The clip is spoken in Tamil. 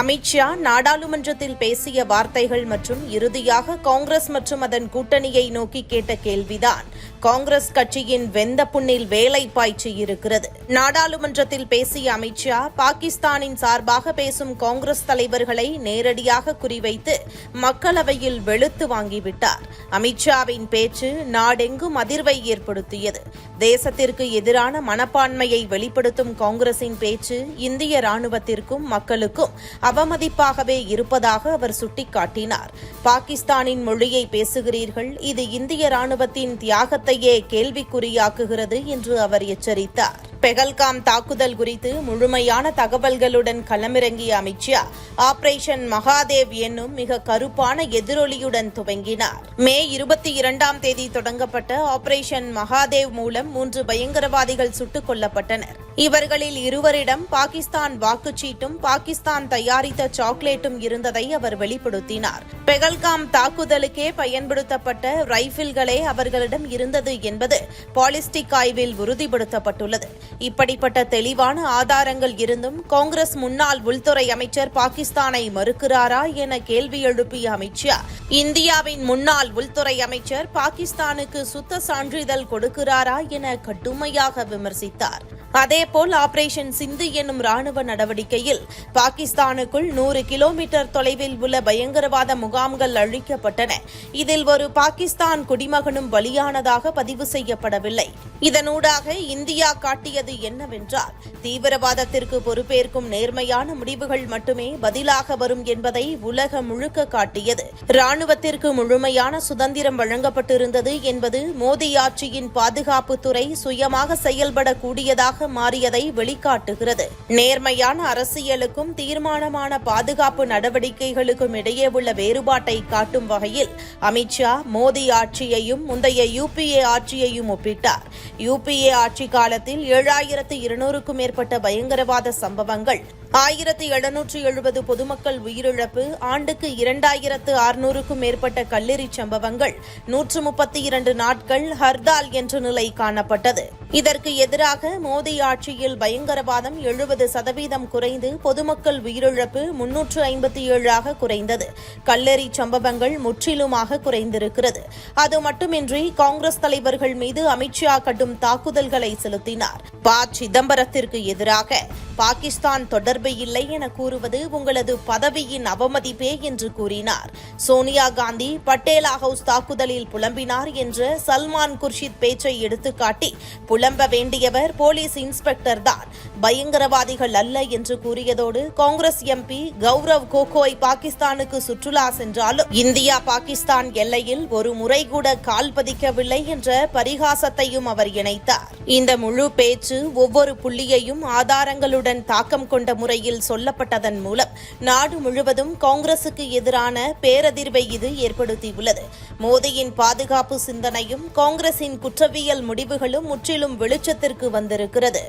அமித்ஷா நாடாளுமன்றத்தில் பேசிய வார்த்தைகள் மற்றும் இறுதியாக காங்கிரஸ் மற்றும் அதன் கூட்டணியை நோக்கி கேட்ட கேள்விதான். காங்கிரஸ் கட்சியின் வெந்த புண்ணில் வேலை பாய்ச்சி இருக்கிறது. நாடாளுமன்றத்தில் பேசிய அமித்ஷா பாகிஸ்தானின் சார்பாக பேசும் காங்கிரஸ் தலைவர்களை நேரடியாக குறிவைத்து மக்களவையில் வெளுத்து வாங்கிவிட்டார். அமித்ஷாவின் பேச்சு நாடெங்கும் அதிர்வை ஏற்படுத்தியது. தேசத்திற்கு எதிரான மனப்பான்மையை வெளிப்படுத்தும் காங்கிரசின் பேச்சு இந்திய ராணுவத்திற்கும் மக்களுக்கும் அவமதிப்பாகவே இருப்பதாக அவர் சுட்டிக்காட்டினார். பாகிஸ்தானின் மொழியை பேசுகிறீர்கள் இது இந்திய ராணுவத்தின் தியாகத்தையே கேள்விக்குறியாக்குகிறது என்று அவர் எச்சரித்தார். பெகல்காம் தாக்குதல் குறித்து முழுமையான தகவல்களுடன் களமிறங்கிய அமித்ஷா ஆபரேஷன் மகாதேவ் என்னும் மிக கருப்பான எதிரொலியுடன் துவங்கினார். மே இருபத்தி இரண்டாம் தேதி தொடங்கப்பட்ட ஆபரேஷன் மகாதேவ் மூலம் மூன்று பயங்கரவாதிகள் சுட்டுக் கொல்லப்பட்டனர். இவர்களில் இருவரிடம் பாகிஸ்தான் வாக்குச்சீட்டும் பாகிஸ்தான் தயாரித்த சாக்லேட்டும் இருந்ததை அவர் வெளிப்படுத்தினார். பெகல்காம் தாக்குதலுக்கே பயன்படுத்தப்பட்ட ரைபிள்களே அவர்களிடம் இருந்தது என்பது பாலிஸ்டிக் ஆய்வில் உறுதிப்படுத்தப்பட்டுள்ளது. இப்படிப்பட்ட தெளிவான ஆதாரங்கள் இருந்தும் காங்கிரஸ் முன்னாள் உள்துறை அமைச்சர் பாகிஸ்தானை மறுக்கிறாரா என கேள்வி எழுப்பிய அமித்ஷா இந்தியாவின் முன்னாள் உள்துறை அமைச்சர் பாகிஸ்தானுக்கு சுத்த சான்றிதழ் கொடுக்கிறாரா என கடுமையாக விமர்சித்தார். அதேபோல் ஆபரேஷன் சிந்து என்னும் ராணுவ நடவடிக்கையில் பாகிஸ்தானுக்குள் நூறு கிலோமீட்டர் தொலைவில் உள்ள பயங்கரவாத முகாம்கள் அழிக்கப்பட்டன. இதில் ஒரு பாகிஸ்தான் குடிமகனும் பலியானதாக பதிவு செய்யப்படவில்லை. இதனூடாக இந்தியா காட்டியது என்னவென்றால் தீவிரவாதத்திற்கு பொறுப்பேற்கும் நேர்மையான முடிவுகள் மட்டுமே பதிலாக வரும் என்பதை உலகம் முழுக்க காட்டியது. ராணுவத்திற்கு முழுமையான சுதந்திரம் வழங்கப்பட்டிருந்தது என்பது மோடி ஆட்சியின் பாதுகாப்புத்துறை சுயமாக செயல்படக்கூடியதாக மாறியதை வெளிக்காட்டுகிறது. நேர்மையான அரசியலுக்கும் தீர்மானமான பாதுகாப்பு நடவடிக்கைகளுக்கும் இடையே உள்ள வேறுபாட்டை காட்டும் வகையில் அமித்ஷா மோடி ஆட்சியையும் முந்தைய யுபிஏ ஆட்சியையும் ஒப்பிட்டார். யூபிஏ ஆட்சி காலத்தில் ஏழாயிரத்து இருநூறுக்கும் மேற்பட்ட பயங்கரவாத சம்பவங்கள் ஆயிரத்தி எழுநூற்று எழுபது பொதுமக்கள் உயிரிழப்பு ஆண்டுக்கு இரண்டாயிரத்து அறுநூறுக்கும் மேற்பட்ட கல்லெறி சம்பவங்கள் நூற்று முப்பத்தி இரண்டு நாட்கள் ஹர்தால் என்ற நிலை காணப்பட்டது. இதற்கு எதிராக மோடி ஆட்சியில் பயங்கரவாதம் எழுபது சதவீதம் குறைந்து பொதுமக்கள் உயிரிழப்பு முன்னூற்று ஐம்பத்தி ஏழாக குறைந்தது. கல்லெறி சம்பவங்கள் முற்றிலுமாக குறைந்திருக்கிறது. அது மட்டுமின்றி காங்கிரஸ் தலைவர்கள் மீது அமித்ஷா கடும் தாக்குதல்களை செலுத்தினார். ப. சிதம்பரத்திற்கு எதிராக பாகிஸ்தான் தொடர்பு இல்லை என கூறுவது உங்களது பதவியின் அவமதிப்பே என்று கூறினார். சோனியா காந்தி பட்டேலா ஹவுஸ் தாக்குதலில் புலம்பினார் என்ற சல்மான் குர்ஷித் பேச்சை எடுத்துக்காட்டி புலம்ப வேண்டியவர் போலீஸ் இன்ஸ்பெக்டர் தான். பயங்கரவாதிகள் அல்ல என்று கூறியதோடு காங்கிரஸ் எம்பி கௌரவ் கோகோய் பாகிஸ்தானுக்கு சுற்றுலா சென்றாலும் இந்தியா பாகிஸ்தான் எல்லையில் ஒரு முறை கூட கால் பதிக்கவில்லை என்ற பரிகாசத்தையும் அவர் இணைத்தார். இந்த முழு பேச்சு ஒவ்வொரு புள்ளியையும் ஆதாரங்களுடன் தாக்கம் கொண்ட முறையில் சொல்லப்பட்டதன் மூலம் நாடு முழுவதும் காங்கிரசுக்கு எதிரான பேரதிர்வை இது ஏற்படுத்தியுள்ளது. மோடியின் பாதுகாப்பு சிந்தனையும் காங்கிரசின் குற்றவியல் முடிவுகளும் முற்றிலும் வெளிச்சத்திற்கு வந்திருக்கிறது.